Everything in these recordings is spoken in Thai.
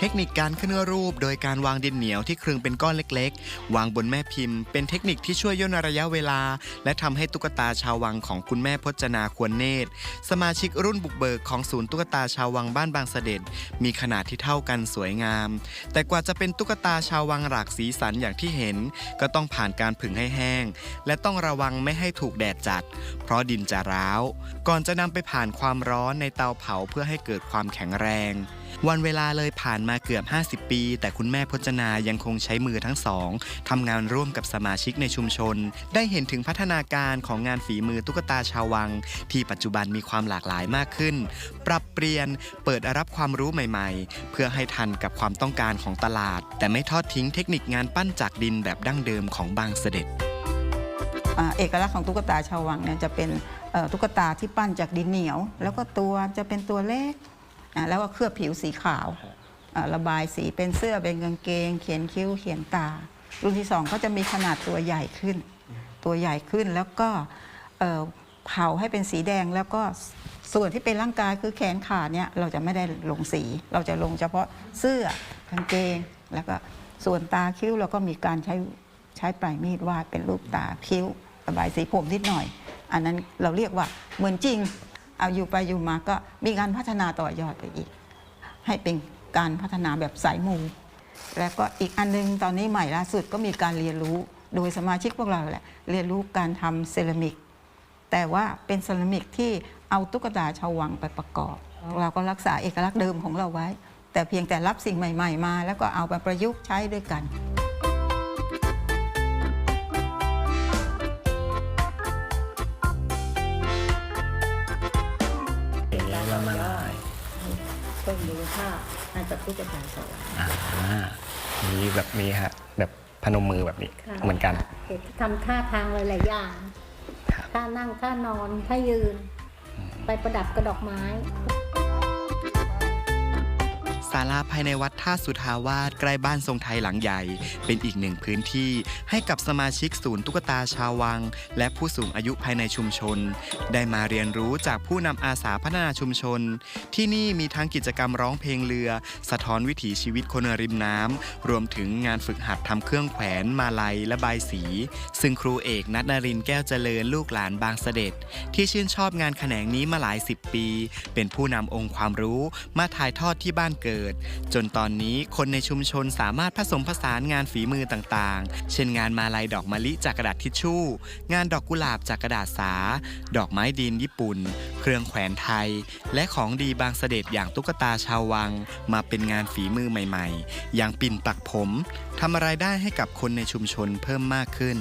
เทคนิคการขึ้นรูปโดยการวางดินเหนียวที่คลึงเป็นก้อนเล็ก ๆ วางบนแม่พิมพ์ เป็นเทคนิคที่ช่วยย่นระยะเวลา และทำให้ตุ๊กตาชาววังของคุณแม่พจนาควรเนตร สมาชิกรุ่นบุกเบิกของศูนย์ตุ๊กตาชาววังบ้านบางเสด็จ มีขนาดที่เท่ากันสวยงาม แต่กว่าจะเป็นตุ๊กตาชาววังหลากสีสันอย่างที่เห็น ก็ต้องผ่านการผึ่งให้แห้ง และต้องระวังไม่ให้ถูกแดดจัด เพราะดินจะร้าว ก่อนจะนำไปผ่านความร้อนในเตาเผาเพื่อให้เกิดความแข็งแรง วันเวลาเลยผ่านมาเกือบ 50 ปี แต่คุณแม่พจนายังคงใช้มือทั้งสองทำงานร่วมกับสมาชิกในชุมชน ได้เห็นถึงพัฒนาการของงานฝีมือตุ๊กตาชาววัง ที่ปัจจุบันมีความหลากหลายมากขึ้น ปรับเปลี่ยนเปิดรับความรู้ใหม่ ๆ เพื่อให้ทันกับความต้องการของตลาด แต่ไม่ทอดทิ้งเทคนิคงานปั้นจากดินแบบดั้งเดิมของบางเสด็จเอกลักษณ์ของตุ๊กตาชาววังเนี่ยจะเป็นตุ๊กตาที่ปั้นจากดินเหนียว แล้วก็ตัวจะเป็นตัวเล็ก อ่าแล้วก็เคลือบผิวสีขาวอ่าระบายสีเป็นเสื้อเป็นกางเกง เขียนคิ้วเขียนตา รุ่นที่สองก็จะมีขนาดตัวใหญ่ขึ้น ตัวใหญ่ขึ้นแล้วก็เอ่อเผาให้เป็นสีแดงแล้วก็ส่วนที่เป็นร่างกายคือแขนขาเนี่ยเราจะไม่ได้ลงสี เราจะลงเฉพาะเสื้อกางเกง แล้วก็ส่วนตาคิ้วเราก็มีการใช้ใช้ปลายมีดวาดเป็นรูปตาคิ้วระบายสีผมนิดหน่อย อันนั้นเราเรียกว่าเหมือนจริง เอาอยู่ไปอยู่มาก็มีการพัฒนาต่อยอดไปอีก ให้เป็นการพัฒนาแบบสายมู แล้วก็อีกอันนึงตอนนี้ใหม่ล่าสุดก็มีการเรียนรู้โดยสมาชิกพวกเราแหละเรียนรู้การทำเซรามิก แต่ว่าเป็นเซรามิกที่เอาตุ๊กตาชาววังไปประกอบ เราก็รักษาเอกลักษณ์เดิมของเราไว้ แต่เพียงแต่รับสิ่งใหม่ ๆ มา แล้วก็เอามาประยุกต์ใช้ด้วยกัน ต้นรู้ค่าอาจจะพูดกับการสอนอ่ามีแบบนี้ฮะแบบพนมมือแบบนี้ค่ะเหมือนกัน เด็กทำท่าทางหลายๆอย่างครับ ท่านั่งท่านอนท่ายืน ไปประดับกระดอกไม้ ศาลาภายในวัดท่าสุทาวาสใกล้บ้านทรงไทยหลังใหญ่ เป็นอีกหนึ่งพื้นที่ให้กับสมาชิกศูนย์ตุ๊กตาชาววัง และผู้สูงอายุภายในชุมชน ได้มาเรียนรู้จากผู้นำอาสาพัฒนาชุมชน ที่นี่มีทั้งกิจกรรมร้องเพลงเรือ สะท้อนวิถีชีวิตคนริมน้ำรวมถึงงานฝึกหัดทำเครื่องแขวน มาลัยและใบสี ซึ่งครูเอกนัทนรินแก้วเจริญลูกหลานบางเสด็จ ที่ชื่นชอบงานแขนงนี้มาหลายสิบปี เป็นผู้นำองค์ความรู้มาถ่ายทอดที่บ้านเกิดจนตอนนี้คนในชุมชนสามารถผสมผสานงานฝีมือต่างๆ เช่นงานมาลัยดอกมะลิจากกระดาษทิชชู่ งานดอกกุหลาบจากกระดาษสา ดอกไม้ดินญี่ปุ่น เครื่องแขวนไทย และของดีบางเสด็จอย่างตุ๊กตาชาววัง มาเป็นงานฝีมือใหม่ ๆ อย่างปิ่นปักผมทำอะไรายได้ให้กับคนในชุมชนเพิ่มมากขึ้น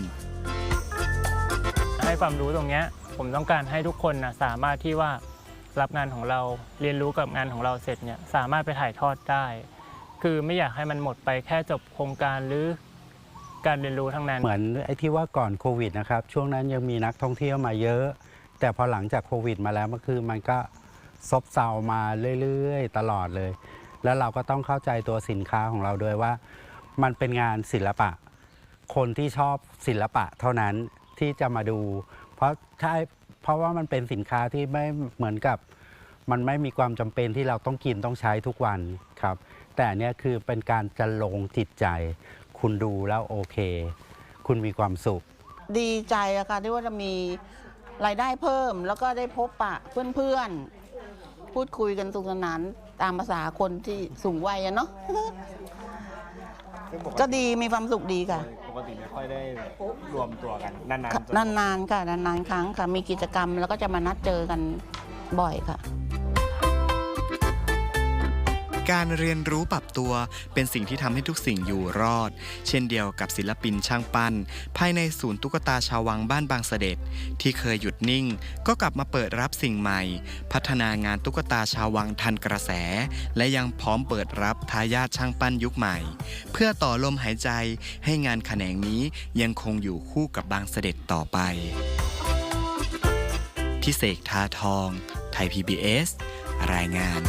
ให้ความรู้ตรงนี้ผมต้องการให้ทุกคนนะสามารถที่ว่า รับงานของเราเรียนรู้กับงานของเราเสร็จเนี่ยสามารถไปถ่ายทอดได้ คือไม่อยากให้มันหมดไปแค่จบโครงการหรือการเรียนรู้ทั้งนั้น เหมือนไอ้ที่ว่าก่อนโควิดนะครับ ช่วงนั้นยังมีนักท่องเที่ยวมาเยอะ แต่พอหลังจากโควิดมาแล้วมันคือมันก็ซบเซามาเรื่อยๆ ตลอดเลย แล้วเราก็ต้องเข้าใจตัวสินค้าของเราด้วยว่า มันเป็นงานศิลปะ คนที่ชอบศิลปะเท่านั้นที่จะมาดู เพราะใช่ เพราะว่ามันเป็นสินค้าที่ไม่เหมือนกับ มันไม่มีความจำเป็นที่เราต้องกินต้องใช้ทุกวันครับ แต่เนี้ยคือเป็นการจะลงจิตใจ คุณดูแล้วโอเค คุณมีความสุข ดีใจอะค่ะที่ว่าจะมีรายได้เพิ่ม แล้วก็ได้พบปะเพื่อนๆพูดคุยกันสนุกสนานตามภาษาคนที่สูงวัยอะเนาะ ก็ดีมีความสุขดีค่ะ ปกติไม่ค่อยได้รวมตัวกันนานๆค่ะจน นานๆค่ะนานๆครั้งค่ะ มีกิจกรรมแล้วก็จะมานัดเจอกันบ่อยค่ะ การเรียนรู้ปรับตัวเป็นสิ่งที่ทำให้ทุกสิ่งอยู่รอด เช่นเดียวกับศิลปินช่างปั้น ภายในศูนย์ตุ๊กตาชาววังบ้านบางเสด็จ ที่เคยหยุดนิ่ง ก็กลับมาเปิดรับสิ่งใหม่ พัฒนางานตุ๊กตาชาววังทันกระแส และยังพร้อมเปิดรับทายาทช่างปั้นยุคใหม่ เพื่อต่อลมหายใจให้งานแขนงนี้ยังคงอยู่คู่กับบางเสด็จต่อไปพิเศษทาทอง ไทย PBS รายงาน